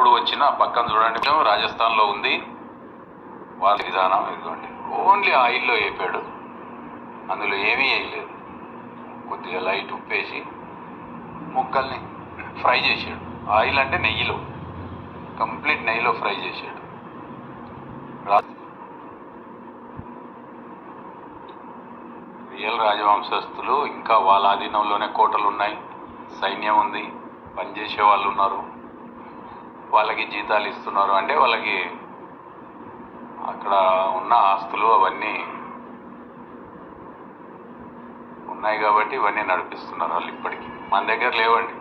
ఎప్పుడు వచ్చినా పక్కన చూడండి రాజస్థాన్లో ఉంది. వాళ్ళ విధానం ఇదిగోండి. ఓన్లీ ఆయిల్లో వేపాడు. అందులో ఏమీ వేయలేదు. కొద్దిగా లైట్ ఉప్పేసి ముక్కల్ని ఫ్రై చేసాడు ఆయిల్ అంటే నెయ్యిలో. కంప్లీట్ నెయ్యిలో ఫ్రై చేశాడు. రియల్ రాజవంశస్థులు ఇంకా వాళ్ళ ఆధీనంలోనే కోటలు ఉన్నాయి సైన్యం ఉంది. పనిచేసే వాళ్ళు ఉన్నారు. వాళ్ళకి జీతాలు ఇస్తున్నారు అంటే వాళ్ళకి అక్కడ ఉన్న ఆస్తులు అవన్నీ ఉన్నాయి కాబట్టి ఇవన్నీ నడిపిస్తున్నారు వాళ్ళు ఇప్పటికీ. మన దగ్గర లేవండి.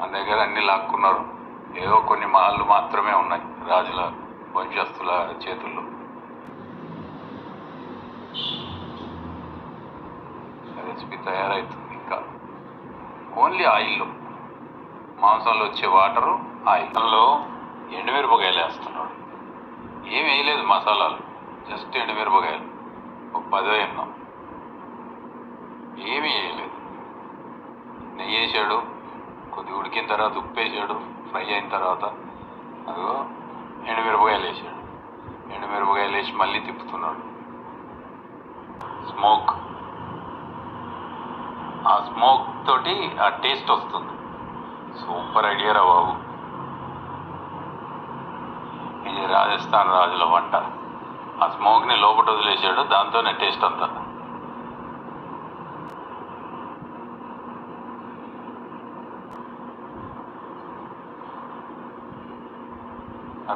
మన దగ్గర అన్నీ లాక్కున్నారు. ఏదో కొన్ని మాళ్ళు మాత్రమే ఉన్నాయి. రాజుల వంశస్థుల చేతుల్లో. రెసిపీ తయారవుతుంది ఇంకా. ఓన్లీ ఆయిల్లో. మాంసంలో వచ్చే వాటరు ఆ ఇతరులో ఎండుమిరపకాయలు వేస్తున్నాడు ఏం వేయలేదు మసాలాలు జస్ట్ ఎండుమిరపకాయలు. ఒక పదో ఎన్నో ఏమీ వేయలేదు. నెయ్యి వేసాడు కొద్దిగా ఉడికిన తర్వాత ఉప్పు వేసాడు ఫ్రై అయిన తర్వాత అదిగో ఎండుమిరపకాయలు వేసాడు. ఎండుమిరపకాయలు వేసి మళ్ళీ తిప్పుతున్నాడు. స్మోక్. ఆ స్మోక్ తోటి ఆ టేస్ట్ వస్తుంది. సూపర్ ఐడియా రా బాబు ఇది రాజస్థాన్ రాజుల వంట. ఆ స్మోక్ని లోపల వదిలేసాడు దాంతోనే టేస్ట్ అంతా.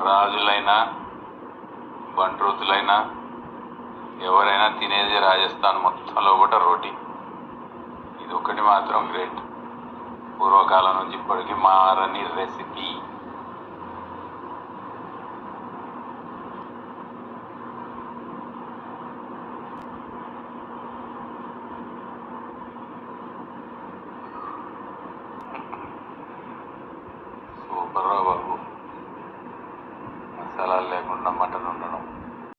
రాజులైనా బంట్రోతులైనా ఎవరైనా తినేది రాజస్థాన్ మొత్తంలో కూడా రోటీ. ఇది ఒకటి మాత్రం గ్రేట్ పూర్వకాలం నుంచి ఇప్పటికీ మారని రెసిపీ సూపర్